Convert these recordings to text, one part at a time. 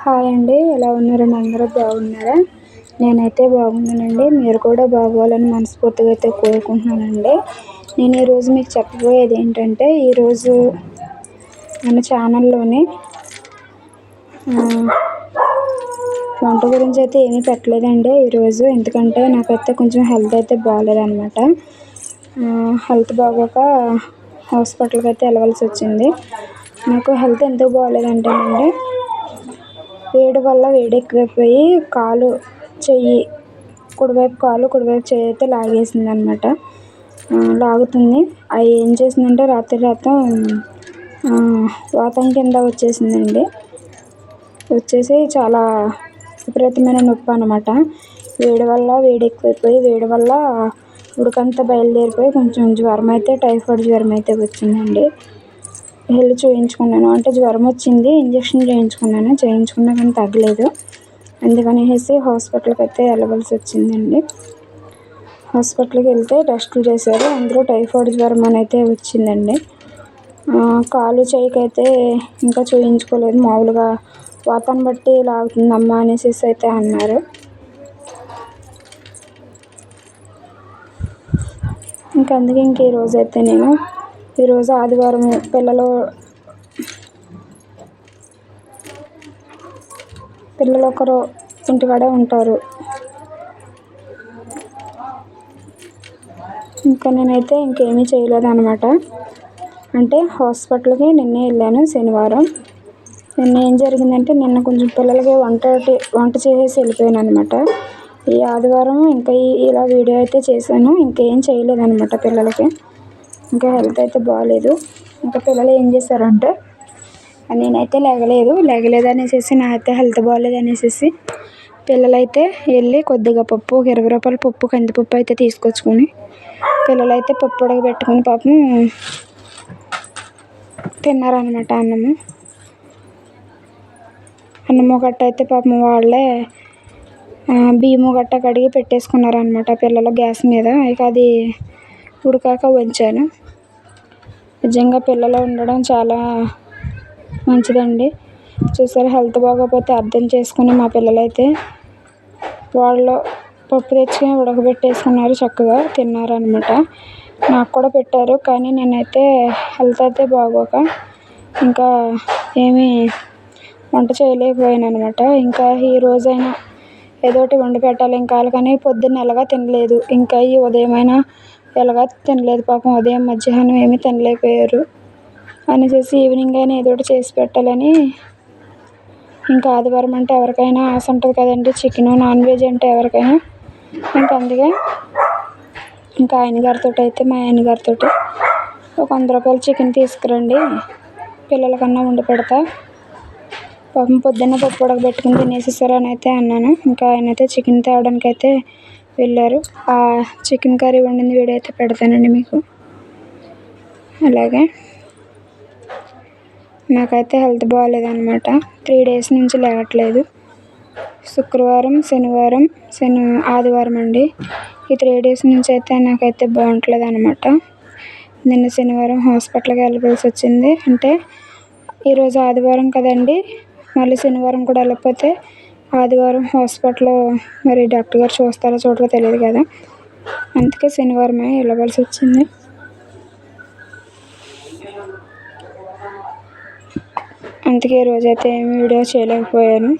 Hi అండి ఎలా ఉన్నారండి అందరూ బాగున్నారా? నేనైతే బాగున్నానండి. మీరు కూడా బాగోవాలని మనస్ఫూర్తిగా అయితే కోరుకుంటున్నానండి. నేను ఈరోజు మీకు చెప్పబోయేది ఏంటంటే ఈరోజు మన ఛానల్లోని వంట గురించి అయితే ఏమీ పెట్టలేదండి ఈరోజు ఎందుకంటే నాకైతే కొంచెం హెల్త్ అయితే బాగలేదన్నమాట. హెల్త్ బాగోక హాస్పిటల్కి అయితే వెళ్ళవలసి వచ్చింది. నాకు హెల్త్ ఎందుకు బాగాలేదంటేనండి వేడి వల్ల వేడి ఎక్కువైపోయి కాలు చెయ్యి కుడివైపు కాలు కుడివైపు చెయ్యి అయితే లాగేసింది అనమాట లాగుతుంది. అది ఏం చేసిందంటే రాత్రి రాత్రం వాతం కింద వచ్చేసిందండి. వచ్చేసి చాలా విపరీతమైన నొప్పి అనమాట. వేడి వల్ల వేడి ఎక్కువైపోయి వేడి వల్ల ఉడకంతా బయలుదేరిపోయి కొంచెం జ్వరం అయితే టైఫాయిడ్ జ్వరం అయితే వచ్చిందండి. వెళ్ళి చూయించుకున్నాను. అంటే జ్వరం వచ్చింది ఇంజక్షన్ చేయించుకున్నాను. చేయించుకున్నా కానీ తగ్గలేదు. అందుకనేసి హాస్పిటల్కి అయితే వెళ్ళవలసి వచ్చిందండి. హాస్పిటల్కి వెళ్తే టెస్టులు చేశారు. అందులో టైఫాయిడ్ జ్వరం అని అయితే వచ్చిందండి. కాలు చేయికి ఇంకా చూయించుకోలేదు. మామూలుగా వాతాన్ని బట్టి లాగుతుందమ్మా అనేసి అయితే అన్నారు. ఇంకా అందుకే ఇంక ఈరోజు అయితే నేను ఈరోజు ఆదివారం పిల్లలు పిల్లలు ఒకరు ఇంటికాడే ఉంటారు. ఇంకా నేనైతే ఇంకేమీ చేయలేదన్నమాట. అంటే హాస్పిటల్కి నిన్నే వెళ్ళాను శనివారం. నిన్న ఏం జరిగిందంటే నిన్న కొంచెం పిల్లలకి వంట వంట చేసేసి వెళ్ళిపోయాను అనమాట ఈ ఆదివారం ఇంకా ఇలా వీడియో అయితే చేశాను. ఇంకేం చేయలేదన్నమాట పిల్లలకి. ఇంకా హెల్త్ అయితే బాగాలేదు ఇంకా పిల్లలు ఏం చేశారంటే నేనైతే లేగలేదు లేగలేదు అనేసి నాకైతే హెల్త్ బాగాలేదు అనేసి పిల్లలైతే వెళ్ళి కొద్దిగా పప్పు ఒక ఇరవై రూపాయల పప్పు కందిపప్పు అయితే తీసుకొచ్చుకొని పిల్లలైతే పప్పు ఉడకబెట్టుకొని పాపం తిన్నారనమాట అన్నము. అన్నము గట్ట అయితే పాపం వాళ్ళే బియ్యము గట్ట కడిగి పెట్టేసుకున్నారనమాట పిల్లలు గ్యాస్ మీద. ఇక అది ఉడికాక వంచాను నిజంగా పిల్లలు ఉండడం చాలా మంచిదండి. చూసారా హెల్త్ బాగోకపోతే అర్థం చేసుకుని మా పిల్లలైతే వాళ్ళు పప్పు తెచ్చుకొని ఉడకబెట్టేసుకున్నారు చక్కగా తిన్నారనమాట నాకు కూడా పెట్టారు కానీ నేనైతే హెల్త్ అయితే బాగోక ఇంకా ఏమీ వంట చేయలేకపోయాను అనమాట ఇంకా ఈ రోజైనా ఏదో ఒకటి వండి పెట్టాలి ఇంకా కానీ పొద్దున్న ఎలాగా తినలేదు. ఇంకా ఈ ఉదయమైనా ఎలాగా తినలేదు పాపం ఉదయం మధ్యాహ్నం ఏమీ తినలేకపోయారు. అనేసి ఈవినింగ్ అయినా ఏదో ఒకటి చేసి పెట్టాలని. ఇంకా ఆదివారం అంటే ఎవరికైనా ఆశ ఉంటుంది కదండి చికెను నాన్ వెజ్ అంటే ఎవరికైనా. ఇంకా అందుకే ఇంకా ఆయన గారితో అయితే మా ఆయన గారితో ఒక వంద రూపాయలు చికెన్ తీసుకురండి. పిల్లలకన్నా వండి పెడతా. పాపం పొద్దున్న పప్పు ఉడకబెట్టుకుని తినేసేసారు అని అయితే అన్నాను. ఇంకా ఆయన అయితే చికెన్ తేవడానికి అయితే వెళ్ళారు. ఆ చికెన్ కర్రీ వండింది వీడియో అయితే పెడతానండి మీకు. అలాగే నాకైతే హెల్త్ బాగాలేదన్నమాట. త్రీ డేస్ నుంచి లేవట్లేదు. శుక్రవారం శనివారం శని ఆదివారం అండి. ఈ త్రీ డేస్ నుంచి అయితే నాకైతే బాగుంటలేదు అనమాట నిన్న శనివారం హాస్పిటల్కి వెళ్ళవలసి వచ్చింది. అంటే ఈరోజు ఆదివారం కదండి. మళ్ళీ శనివారం కూడా వెళ్ళకపోతే ఆదివారం హాస్పిటల్లో మరి డాక్టర్ గారు చూస్తారో చూడరో తెలియదు కదా. అందుకే శనివారమే వెళ్ళవలసి వచ్చింది. అందుకే రోజైతే ఏమి వీడియో చేయలేకపోయాను.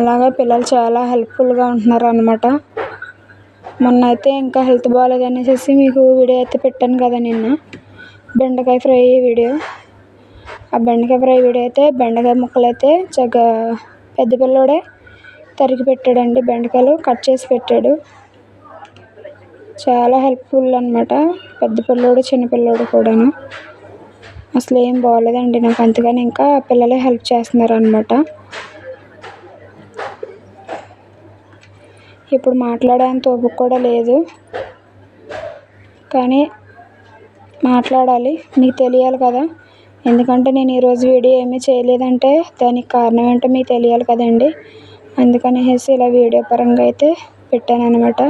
అలాగే పిల్లలు చాలా హెల్ప్ఫుల్గా ఉంటున్నారు అనమాట మొన్న అయితే ఇంకా హెల్త్ బాగాలేదు అనేసి మీకు వీడియో అయితే పెట్టాను కదా నిన్న. బెండకాయ ఫ్రై వీడియో. ఆ బెండకాయ ఫ్రై వీడియో అయితే బెండకాయ ముక్కలు అయితే చక్కగా పెద్ద పిల్లోడే తరిగి పెట్టాడండి బెండకాయలు కట్ చేసి పెట్టాడు. చాలా హెల్ప్ఫుల్ అనమాట పెద్ద పిల్లోడు చిన్న పిల్లోడు కూడాను. అసలు ఏం బాగోలేదండి నాకు. అంతగాని ఇంకా పిల్లలే హెల్ప్ చేస్తున్నారు అనమాట ఇప్పుడు మాట్లాడేంత ఓపిక కూడా లేదు. కానీ మాట్లాడాలి. మీకు తెలియాలి కదా. ఎందుకంటే నేను ఈరోజు వీడియో ఏమీ చేయలేదంటే దానికి కారణం ఏంటో మీకు తెలియాలి కదండి. అందుకనేసి ఇలా వీడియో పరంగా అయితే పెట్టాను అనమాట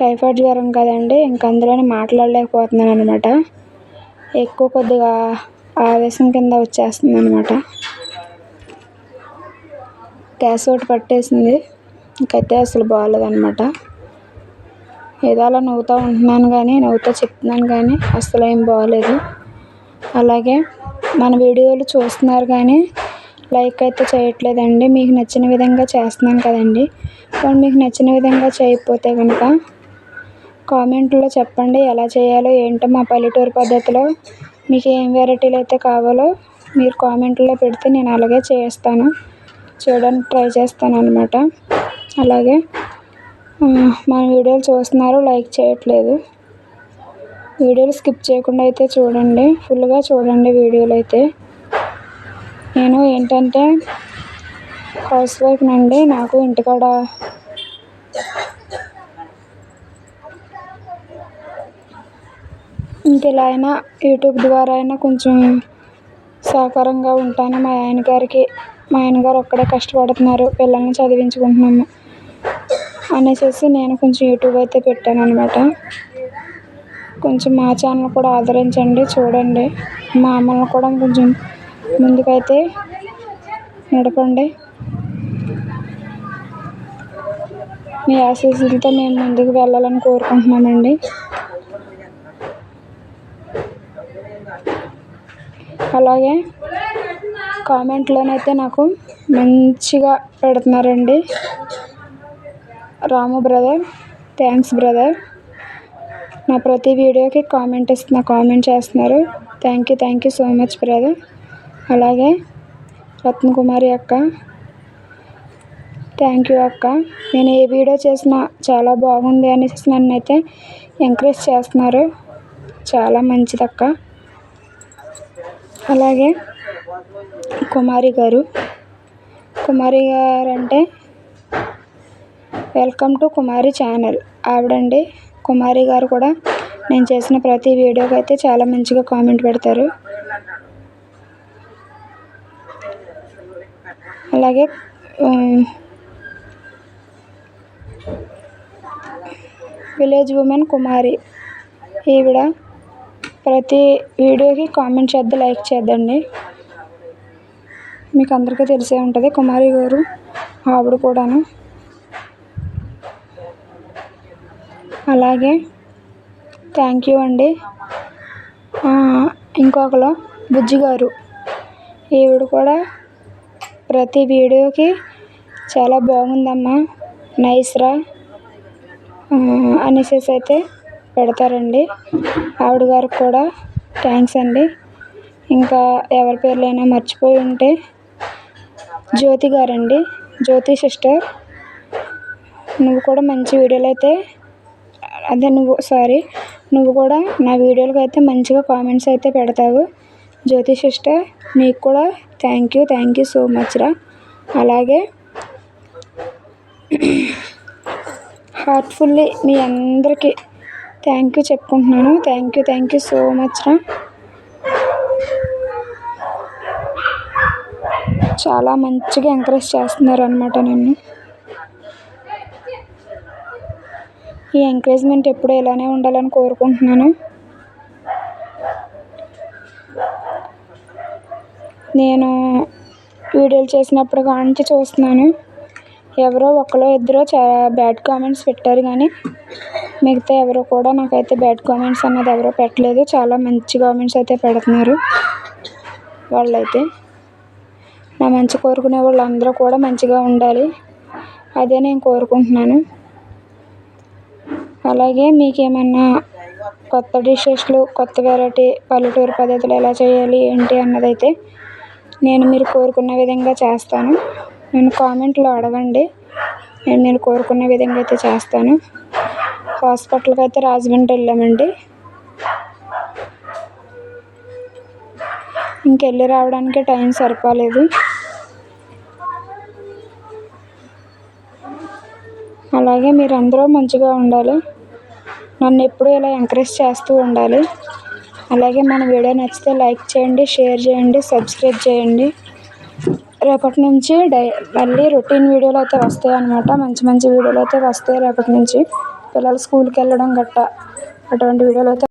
టైఫాయిడ్ జ్వరం కదండి ఇంక అందులోనే మాట్లాడలేకపోతున్నాను అనమాట ఎక్కువ కొద్దిగా ఆవేశం కింద వచ్చేస్తుంది అనమాట గ్యాస్ ఒకటి పట్టేసింది ఇంకైతే అసలు బాగాలేదనమాట ఏదో అలా నవ్వుతూ ఉంటున్నాను కానీ నవ్వుతూ చెప్తున్నాను కానీ అస్సలు ఏం బాగలేదు అలాగే మన వీడియోలు చూస్తున్నారు కానీ లైక్ అయితే చేయట్లేదండి. మీకు నచ్చిన విధంగా చేస్తున్నాను కదండి. కానీ మీకు నచ్చిన విధంగా చేయకపోతే కనుక కామెంట్లో చెప్పండి ఎలా చేయాలో ఏంటో మా పల్లెటూరు పద్ధతిలో మీకు ఏం వెరైటీలు అయితే కావాలో మీరు కామెంట్లో పెడితే నేను అలాగే చేస్తాను. చేయడానికి ట్రై చేస్తాను అనమాట అలాగే మన వీడియోలు చూస్తున్నారు లైక్ చేయట్లేదు. వీడియోలు స్కిప్ చేయకుండా అయితే చూడండి. ఫుల్గా చూడండి వీడియోలు అయితే. నేను ఏంటంటే హౌస్ వైఫ్ నండి. నాకు ఇంటికాడ ఇంకెలా అయినా యూట్యూబ్ ద్వారా అయినా కొంచెం సహకారంగా ఉంటాను. మా ఆయన గారికి మా ఆయన గారు ఒక్కడే కష్టపడుతున్నారు. పిల్లల్ని చదివించుకుంటున్నాము. అనేసి నేను కొంచెం యూట్యూబ్ అయితే పెట్టాను అనమాట కొంచెం మా ఛానల్ కూడా ఆదరించండి చూడండి. మా అమ్మల్ని కూడా కొంచెం ముందుకైతే నడపండి. మీ ఆశీస్సులతో మేము ముందుకు వెళ్ళాలని కోరుకుంటున్నామండి. అలాగే కామెంట్లోనైతే నాకు మంచిగా పెడుతున్నారండి. Ramu brother thanks brother. నా ప్రతి వీడియోకి కామెంట్ ఇస్తున్న కామెంట్ చేస్తున్నారు. Thank you thank you so much brother. అలాగే రత్నకుమారి అక్క థ్యాంక్ యూ అక్క. నేను ఏ వీడియో చేసినా చాలా బాగుంది అనేసి నన్ను అయితే ఎంకరేజ్ చేస్తున్నారు. చాలా మంచిది అక్క. అలాగే కుమారి గారు కుమారి గారు అంటే వెల్కమ్ టు కుమారి ఛానల్. ఆవిడండి కుమారి గారు కూడా నేను చేసిన ప్రతి వీడియోకి అయితే చాలా మంచిగా కామెంట్ పెడతారు. అలాగే విలేజ్ ఉమెన్ కుమారి ఈవిడ ప్రతి వీడియోకి కామెంట్ చేద్దాం లైక్ చేద్దండి. మీకు అందరికీ తెలిసే ఉంటుంది కుమారి గారు ఆవిడ కూడాను. అలాగే. థ్యాంక్ యూ అండి. ఇంకొకరు బుజ్జి గారు. ఈవిడ కూడా ప్రతి వీడియోకి చాలా బాగుందమ్మా. నైస్ రా. అనేసి అయితే పెడతారండి. ఆవిడ గారికి కూడా థ్యాంక్స్ అండి. ఇంకా ఎవరి పేర్లైనా మర్చిపోయి ఉంటే జ్యోతి గారండి. జ్యోతి సిస్టర్ నువ్వు కూడా మంచి వీడియోలు అయితే అదే నువ్వు సారీ నువ్వు కూడా నా వీడియోలకు అయితే మంచిగా కామెంట్స్ అయితే పెడతావు. జ్యోతి సిస్టర్ నీకు కూడా thank you thank you so much రా. అలాగే హార్ట్ఫుల్లీ మీ అందరికీ థ్యాంక్ యూ చెప్పుకుంటున్నాను. Thank you thank you so much రా. చాలా మంచిగా ఎంకరేజ్ చేస్తున్నారు అనమాట నన్ను. ఈ ఎంకరేజ్మెంట్ ఎప్పుడు ఇలానే ఉండాలని కోరుకుంటున్నాను. నేను వీడియోలు చేసినప్పుడు కానించి చూస్తున్నాను. ఎవరో ఒకరో ఇద్దరో చాలా బ్యాడ్ కామెంట్స్ పెట్టారు కానీ మిగతా ఎవరు కూడా నాకైతే బ్యాడ్ కామెంట్స్ అన్నది ఎవరో పెట్టలేదు. చాలా మంచి కామెంట్స్ అయితే పెడుతున్నారు వాళ్ళైతే. నా మంచి కోరుకునే వాళ్ళందరూ కూడా మంచిగా ఉండాలి. అదే నేను కోరుకుంటున్నాను. అలాగే మీకు ఏమన్నా కొత్త డిషెస్లు కొత్త వెరైటీ పల్లెటూరు పద్ధతులు ఎలా చేయాలి ఏంటి అన్నదైతే నేను మీరు కోరుకున్న విధంగా చేస్తాను. నేను కామెంట్లో అడగండి. నేను మీరు కోరుకున్న విధంగా అయితే చేస్తాను. హాస్పిటల్కి అయితే రాజమండ్రి వెళ్ళామండి. ఇంకెళ్ళి రావడానికి టైం సరిపోలేదు. అలాగే మీరందరూ మంచిగా ఉండాలి. నన్ను ఎప్పుడూ ఇలా ఎంకరేజ్ చేస్తూ ఉండాలి. అలాగే మన వీడియో నచ్చితే లైక్ చేయండి షేర్ చేయండి సబ్స్క్రైబ్ చేయండి. రేపటి నుంచి డై మళ్ళీ రొటీన్ వీడియోలు అయితే వస్తాయి అన్నమాట. మంచి మంచి వీడియోలు అయితే వస్తాయి రేపటి నుంచి. పిల్లలు స్కూల్కి వెళ్ళడం గట్టా అటువంటి వీడియోలు అయితే